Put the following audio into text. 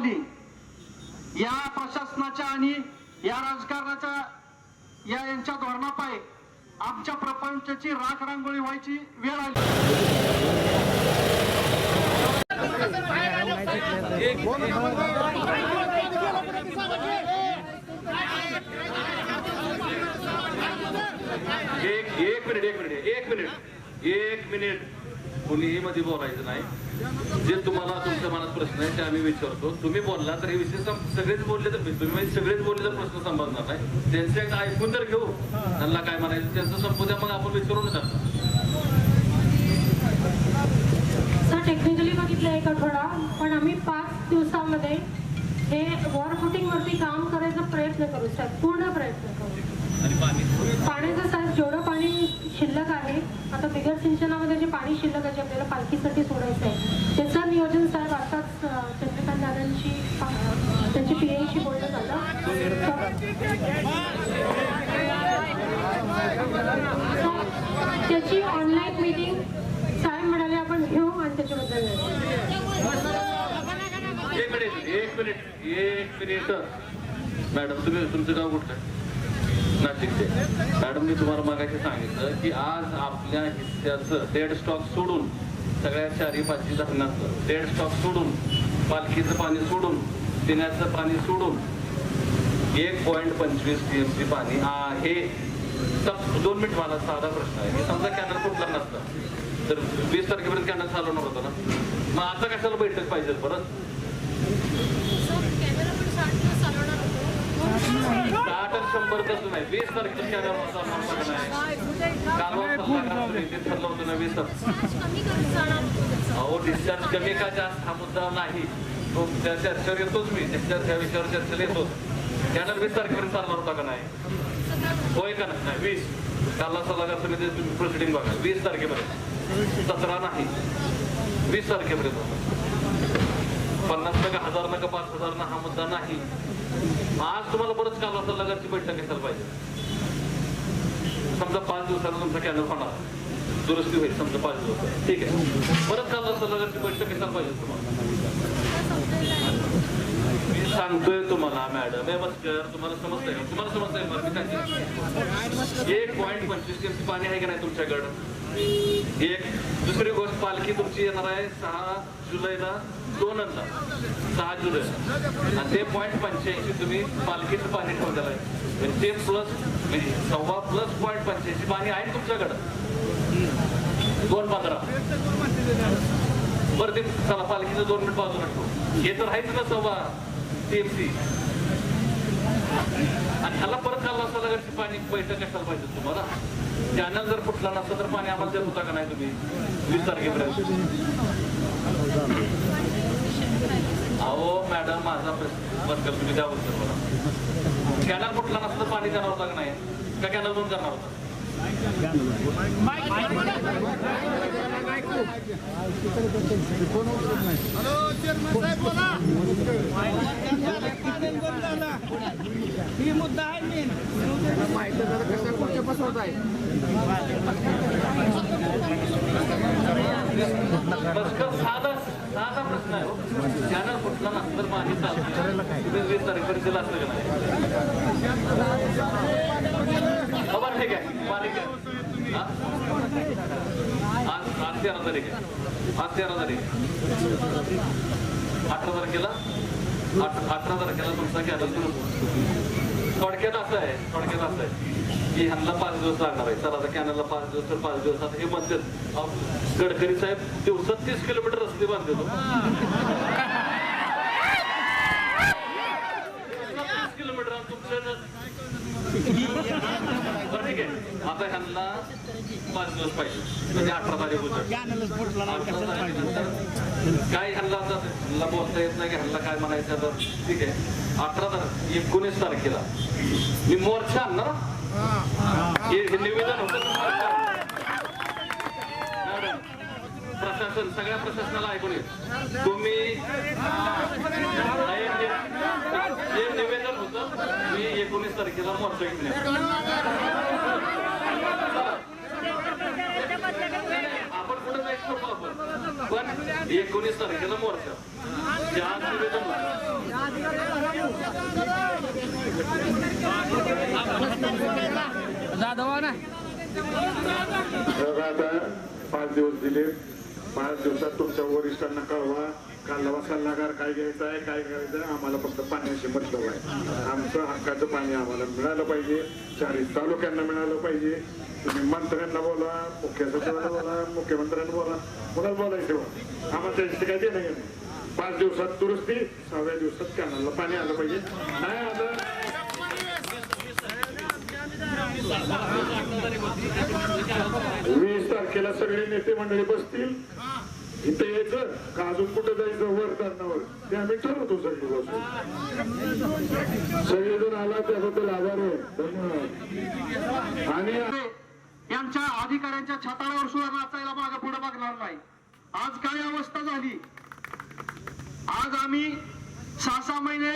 आली या प्रशासनाच्या आणि या राजकारणाच्या या यांच्या धोरणापाय आमच्या प्रपंचाची राख रांगोळी व्हायची वेळ आली. एक एक मिनिट एक मिनिट एक मिनिट एक मिनिट. कुणीही मध्ये बोलायचं नाही. जे तुम्हाला तुमच्या मनात प्रश्न आहे ते आम्ही विचारतो. तुम्ही बोलला तर हे विषय सगळेच बोलले तर तुम्ही सगळेच बोलले तर प्रश्न संभाळणार नाही. त्यांचं ऐकून तर घेऊ. त्यांना काय म्हणायचं त्यांचं संपू द्या मग आपण विचारून त्यांना सर टेक्निकली बघितलं एक आठवडा पण आम्ही पाच दिवसामध्ये हे वॉर फुटिंगवरती काम करायचा प्रयत्न करू सर. पूर्ण प्रयत्न करू. पाण्याचं साहेब जेवढं पाणी शिल्लक आहे आता बिगर सिंचनामध्ये जे पाणी शिल्लक आहे जे आपल्याला पालखीसाठी सोडायचं आहे त्याचं नियोजन साहेब आताच चंद्रकांत दादांशी त्यांच्या त्यांची पी एशी झालं. त्याची ऑनलाईन मीटिंग साहेब म्हणाले आपण घेऊ आणि त्याच्याबद्दल एक मिनिट एक मिनिट एक मिनिट. मॅडम तुम्ही तुमचं गाव कुठलं? नाशिकचे मॅडम मी तुम्हाला मागायचं सांगितलं की आज आपल्या हिस्स्याचं डेड स्टॉक सोडून सगळ्या चारी पाचवी धरणाचं डेड स्टॉक सोडून पालखीचं पाणी सोडून पिण्याचं पाणी सोडून एक पॉईंट पंचवीस टी एम सी पाणी आहे दोन मिनिट मला साधा प्रश्न आहे. मी समजा कॅनल कुठला नसतं. तर वीस तारखेपर्यंत कॅनल चालवणार होतं ना? मग आता कशाला बैठक पाहिजे परत साठ आणि शंभर तसं नाही वीस तारखेच्या कॅनल चालणार नाही कालवा सल्लागार तुम्ही ते ठरलं होतं ना वीस अहो डिस्चार्ज कमी का जास्त हा मुद्दा नाही तो त्या चर्चेवर येतोच मी डिस्चार्ज त्या विषयावर चर्चेला येतोच कॅनल वीस तारखेपर्यंत. चालणार होता का नाही होय का नाही वीस कालवा सल्लागार समिती तुम्ही प्रोसिडिंग बघा वीस तारखेपर्यंत सतरा नाही वीस तारखेपर्यंत होता पन्नास टक्का हजार नका पाच हजार ना हा मुद्दा नाही. आज तुम्हाला बरंच काम असं लगाची बैठक असायला पाहिजे. समजा पाच दिवसाला तुमचा कॅनल होणार. दुरुस्ती होईल समजा पाहिजे होतं. ठीक आहे. परत कालवा सल्लागारची बैठक घेतला पाहिजे तुम्हाला. मी सांगतोय तुम्हाला मॅडम. हे नमस्कार तुम्हाला समजतंय का? तुम्हाला समजतंय बरं? मी काय सांगते? एक पॉईंट पंचवीस टीएमसी पाणी आहे का नाही तुमच्याकडं? एक. दुसरी गोष्ट पालखी तुमची येणार आहे सहा जुलैला दोनला. सहा जुलै. आणि ते पॉईंट पंच्याऐंशी तुम्ही पालखीचं पाणी ठेवलेलं आहे. म्हणजे ते प्लस म्हणजे सव्वा प्लस पॉईंट पंच्याऐंशी पाणी आहे तुमच्याकडं. दोन पंधरा. बरं ते चला पालखीचं दोन मिनिट बाजूला ठेवू. हे तर आहेच ना सव्वा टीएमसी आणि ह्याला परत काल असता पाणी बैठक कशाला पाहिजे तुम्हाला? चॅनल जर फुटला नसता तर पाणी आम्हाला देत होता का नाही तुम्ही? वीस तारखेपर्यंत. अहो मॅडम माझा प्रश्न तुम्ही द्या उत्तर मला कॅनल फुटला नसता पाणी देणार होता का नाही? का कॅनल बंद करणार होता? ही मुद्दा आहे मेन माहिती का साधा साधा प्रश्न आहे हो. चॅनल फुटला तर पाणी चालतं तुम्ही वीस असतं का नाही आहे पाणी आज आज तेरा तारीख आहे आज तेरा तारीख अठरा तारखेला अठरा तारखेला तुमचा कॅनल थोडक्यात असं आहे थोडक्यात असं आहे. की ह्यांना पाच दिवस लागणार आहे. चला आता कॅनलला पाच दिवस तर पाच दिवस. आता हे म्हणतात गडकरी साहेब दिवसात तीस किलोमीटर रस्ते बांधतो तो तीस किलोमीटर आणि तुमचं बरं ठीक आहे. आता ह्यांना पाच दिवस पाहिजे. म्हणजे अठरा तारीख होतं. ना काय ह्यांना आता ह्यांना बोलता येत नाही की ह्यांना काय म्हणायचं आता? ठीक आहे. अठरा तारीख एकोणीस तारखेला. मी मोर्चा आणणार हं? निवेदन होतं. प्रशासन सगळ्या प्रशासनाला ऐकून घे. तुम्ही एकोणीस तारखेला मोर्चा आपण कुठं जायच नको आपण. पण एकोणीस तारखेला मोर्चा. जाधवा ना आता पाच दिवस दिले. पाच दिवसात तुमच्या वरिष्ठांना कळवा. कालवा सल्लागार काय घ्यायचं आहे काय करायचं आहे आम्हाला फक्त पाण्याशी मतलब आहे. आमचं हक्काचं पाणी आम्हाला मिळालं पाहिजे चारही तालुक्यांना मिळालं पाहिजे. तुम्ही मंत्र्यांना बोला मुख्य सचिवांना बोला मुख्यमंत्र्यांना बोला कुणाला बोलायचं आम्हाला त्याच्याशी काय देणं नाही. पाच दिवसात दुरुस्ती सहाव्या दिवसात कॅनलला पाणी आलं पाहिजे. नाही आलं वीस तारखेला सगळे नेते मंडळी बसतील. इथे यायचं का अजून कुठं जायचं? वर धरणावर. ते आम्ही ठरवतो सगळी बसून सगळेजण आला त्याबद्दल आभार आहे. धन्यवाद. आणि यांच्या अधिकाऱ्यांच्या छताळावर सुद्धा नाचायला मागे पुढे बघणार नाही. आज काय अवस्था झाली? आज आम्ही सहा सहा महिने